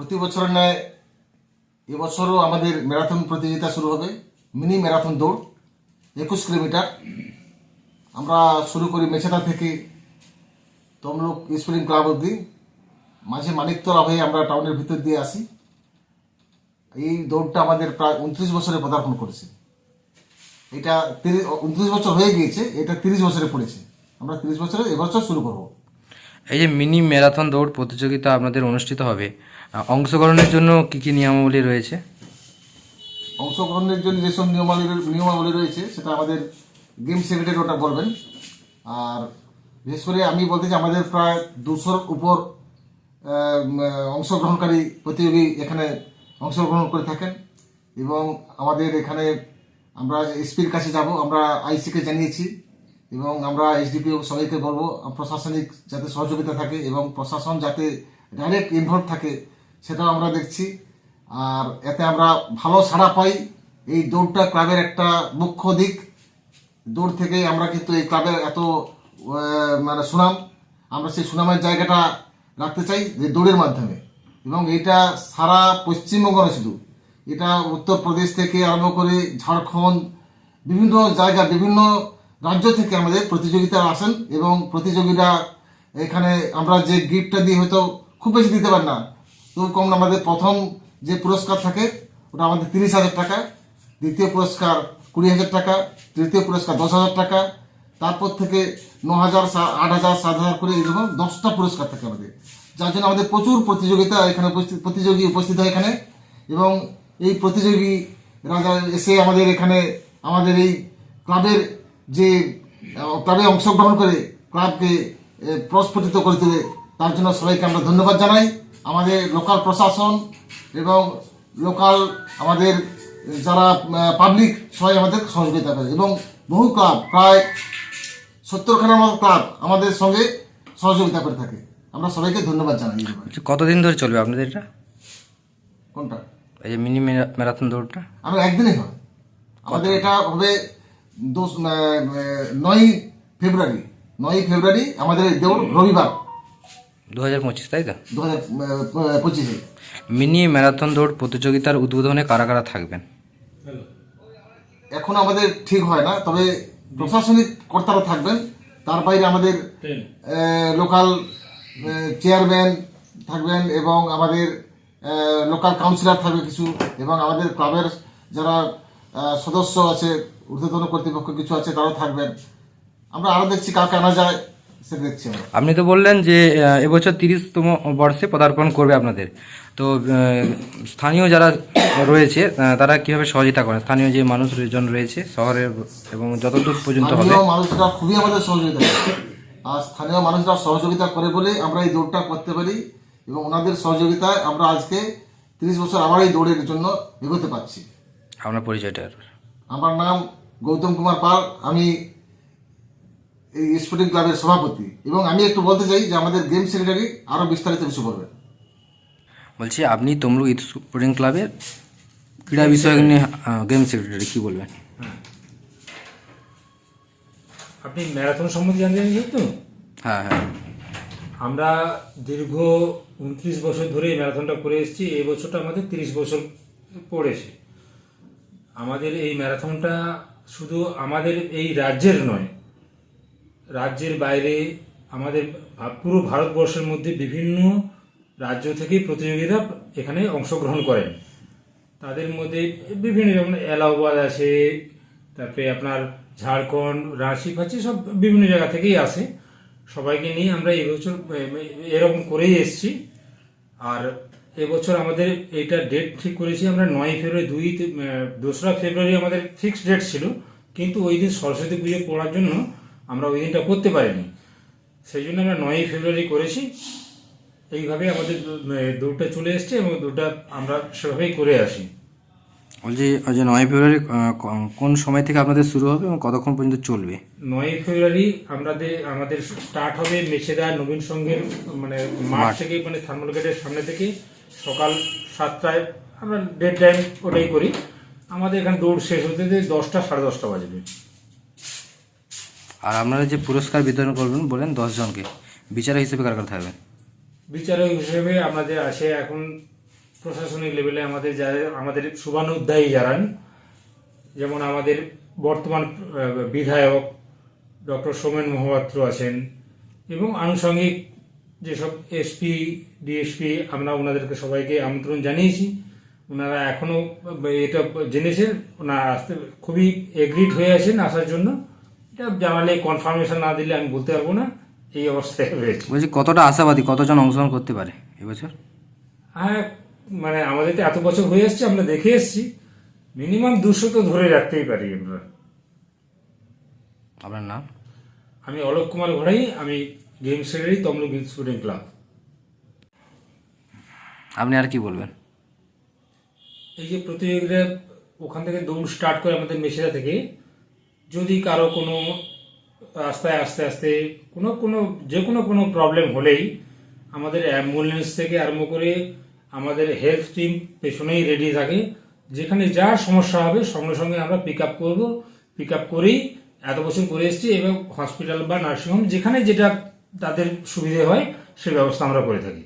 প্রতি বছর ন্যায় এবছরও আমাদের ম্যারাথন প্রতিযোগিতা শুরু হবে, মিনি ম্যারাথন দৌড়, একুশ কিলোমিটার। আমরা শুরু করি মেছেদা থেকে তমলুক স্প্রিং ক্লাব অবধি। মাঝে মানিকতলা হয়ে আমরা টাউনের ভিতর দিয়ে আসি। এই দৌড়টা আমাদের প্রায় উনত্রিশ বছরে পদার্পণ করেছে। এটা তিরিশ, উনত্রিশ বছর হয়ে গিয়েছে, এটা তিরিশ বছরে পড়েছে। আমরা তিরিশ বছরে এবছর শুরু করব। এই যে মিনি ম্যারাথন দৌড় প্রতিযোগিতা আপনাদের অনুষ্ঠিত হবে অংশগ্রহণের জন্য কি কি নিয়মাবলী রয়েছে? অংশগ্রহণের জন্য যেসব নিয়মাবলী নিয়মাবলী রয়েছে, সেটা আমাদের গেম সেক্রেটারি ওটা বলবেন। আর বিশেষ করে আমি বলতে চাই, আমাদের প্রায় দুশোর উপর অংশগ্রহণকারী প্রতিযোগী এখানে অংশগ্রহণ করে থাকেন। এবং আমাদের এখানে আমরা এসপির কাছে যাব, আমরা আইসিকে জানিয়েছি। এবং আমরা এসডিপিও সবাইকে বলব, প্রশাসনিক যাতে সহযোগিতা থাকে এবং প্রশাসন যাতে ডাইরেক্ট ইনভলভ থাকে সেটাও আমরা দেখছি। আর এতে আমরা ভালো সাড়া পাই। এই দৌড়টা ক্লাবের একটা মুখ্য দিক। দৌড় থেকে আমরা কিন্তু এই ক্লাবের এত মানে সুনাম, আমরা সেই সুনামের জায়গাটা রাখতে চাই যে দৌড়ের মাধ্যমে। এবং এটা সারা পশ্চিমবঙ্গ শুধু, এটা উত্তরপ্রদেশ থেকে আরম্ভ করে ঝাড়খণ্ড, বিভিন্ন জায়গা, বিভিন্ন রাজ্য থেকে আমাদের প্রতিযোগিতা আসেন। এবং প্রতিযোগীরা এখানে আমরা যে গিফটটা দিই হয়তো খুব বেশি দিতে পারি না তো কম আমাদের প্রথম যে পুরস্কার থাকে, ওটা আমাদের তিরিশ হাজার টাকা, দ্বিতীয় পুরস্কার কুড়ি হাজার টাকা, তৃতীয় পুরস্কার দশ হাজার টাকা, তারপর থেকে ন হাজার আট হাজার, সাত হাজার করে এরকম দশটা পুরস্কার থাকে আমাদের। যার জন্য আমাদের প্রচুর প্রতিযোগিতা এখানে প্রতিযোগী উপস্থিত হয় এখানে, এবং এই প্রতিযোগী রাজা এসে আমাদের এখানে, আমাদের এই ক্লাবের যে ক্লাবে অংশগ্রহণ করে, ক্লাবকে প্রস্ফুটিত করে তোলে, তার জন্য সবাইকে আমরা ধন্যবাদ জানাই। আমাদের লোকাল প্রশাসন এবং লোকাল আমাদের যারা পাবলিক সবাই আমাদের সহযোগিতা করে। এবং বহু ক্লাব প্রায় সত্তরখানার মতো ক্লাব আমাদের সঙ্গে সহযোগিতা করে থাকে। আমরা সবাইকে ধন্যবাদ জানাই আচ্ছা, কতদিন ধরে চলবে আপনাদের এটা? কোনটা? এই মিনি ম্যারা- ম্যারাথন দৌড়টা? আমরা একদিনই হয়। আমাদের এটা হবে দোষ নয় ফেব্রুয়ারি। নয় ফেব্রুয়ারি আমাদের এই দৌড় রবিবার। দু হাজার পঁচিশ তাই তো? দু হাজার পঁচিশে। মিনি ম্যারাথন দৌড় প্রতিযোগিতার উদ্বোধনে কারা কারা থাকবেন? এখন আমাদের ঠিক হয় না তবে প্রশাসনিক কর্তারা থাকবেন। তার বাইরে আমাদের লোকাল চেয়ারম্যান থাকবেন এবং আমাদের লোকাল কাউন্সিলর থাকবে কিছু এবং আমাদের ক্লাবের যারা সদস্য আছে ঊর্ধ্বতন কর্তৃপক্ষ কিছু আছে তারাও থাকবেন। আমরা আরও দেখছি কাকে আনা যায়। আপনি তো বললেন যে এবছর তিরিশতম বর্ষে পদার্পণ করবে আপনাদের। তো স্থানীয় যারা রয়েছে তারা কীভাবে সহযোগিতা করেন? স্থানীয় যে মানুষজন রয়েছে শহরের এবং যতদূর পর্যন্ত হবে। মানুষরা খুবই আমাদের সহযোগিতা আর স্থানীয় মানুষরা সহযোগিতা করে বলে আমরা এই দৌড়টা করতে পারি এবং ওনাদের সহযোগিতায় আমরা আজকে তিরিশ বছর আবার এই দৌড়ের জন্য এগোতে পারছি। আপনার পরিচয়টা আমার নাম গৌতম কুমার পাল আমি এই স্পোর্টিং ক্লাবের সভাপতি। এবং আমি একটু বলতে চাই যে আমাদের গেম সেক্রেটারি আরও বিস্তারিত কিছু বলবেন। বলছি আপনি তমলুক ইথ স্পোর্টিং ক্লাবের ক্রীড়া বিষয়ক নিয়ে গেম সেক্রেটারি কি বলবেন? আপনি ম্যারাথন সম্বন্ধে জানতে চাইছেন তো হ্যাঁ হ্যাঁ। আমরা দীর্ঘ উনত্রিশ বছর ধরে এই ম্যারাথনটা করে এসেছি। এই বছরটা আমাদের তিরিশ বছর পড়েছে। আমাদের এই ম্যারাথনটা শুধু আমাদের এই রাজ্যের নয় রাজ্যের বাইরে আমাদের পুরো ভারতবর্ষের মধ্যে বিভিন্ন রাজ্য থেকে প্রতিযোগীরা এখানে অংশগ্রহণ করেন। তাদের মধ্যে বিভিন্ন যেমন এলাহাবাদ আছে, তারপরে আপনার ঝাড়খণ্ড, রাঁচি, ফাঁচি সব বিভিন্ন জায়গা থেকেই আসে। সবাইকে নিয়ে আমরা এবছর এরকম করেই এসেছি। আর এবছর আমাদের এইটা ডেট ঠিক করেছি আমরা নয় ফেব্রুয়ারি, দুই দোসরা ফেব্রুয়ারি আমাদের ফিক্সড ডেট ছিল। কিন্তু ওই দিন সরস্বতী পুজো পড়ার জন্য আমরা ওই দিনটা করতে পারিনি। সেই জন্য আমরা নয়ই ফেব্রুয়ারি করেছি। এইভাবে আমাদের দৌড়টা চলে এসছে এবং দৌড়টা আমরা সেভাবেই করে আসি। বলছি ওই যে নয় ফেব্রুয়ারি কোন সময় থেকে আপনাদের শুরু হবে এবং কতক্ষণ পর্যন্ত চলবে? নয় ফেব্রুয়ারি আমাদের আমাদের স্টার্ট হবে মেছেদা নবীন সঙ্গের মানে মাঠ থেকে মানে থার্মাল গেটের সামনে থেকে সকাল সাতটায় আমরা ডেড টাইম ওটাই করি। আমাদের এখানে দৌড় শেষ হতে দশটা সাড়ে দশটা বাজবে। আর আপনারা যে পুরস্কার বিতরণ করবেন, বলেন দশজনকে বিচারক হিসেবে কারা কারা থাকবেন? বিচারক হিসেবে আমাদের আছে এখন প্রশাসনিক লেভেলে আমাদের যারা আমাদের শুভানুধ্যায়ী যারান যেমন আমাদের বর্তমান বিধায়ক ডক্টর সোমেন মহাপাত্র আছেন এবং আনুষঙ্গিক যেসব এসপি, ডিএসপি, আমরা ওনাদেরকে সবাইকে আমন্ত্রণ জানিয়েছি। ওনারা এখনও এটা জেনেছেন, ওনারা আসতে খুবই এগ্রিড হয়ে আছেন আসার জন্য। এটা জানালে কনফার্মেশন না দিলে আমি বলতে পারব না। এই অবস্থায় রয়েছে। বলছি কতটা আশাবাদী? কতজন অংশগ্রহণ করতে পারে এবছর? হ্যাঁ মানে আমাদের তো এত বছর হয়ে এসছে আমরা দেখে এসেছি। মিনিমাম দুশো তো ধরে রাখতেই পারি আমরা। আপনার নাম? আমি অলোক কুমার ঘোড়াই আমি game secretary Tamluk student club আপনি আর কি বলবেন? এই যে প্রতিযোগিতা ওখান থেকে দৌড় স্টার্ট করে আমাদের মেশিরা থেকে যদি কারও কোনো রাস্তায় আস্তে আস্তে কোনো কোনো, যে কোনো কোনো প্রবলেম হলেই আমাদের অ্যাম্বুলেন্স থেকে আরম্ভ করে আমাদের হেলথ টিম পেছনেই রেডি থাকে। যেখানে যার সমস্যা হবে সঙ্গে সঙ্গে আমরা পিক আপ করব। পিক আপ করেই এত বছর করে এসেছি এবং হসপিটাল বা নার্সিংহোম যেখানে যেটা তাদের সুবিধে হয়, সে ব্যবস্থা আমরা করে থাকি।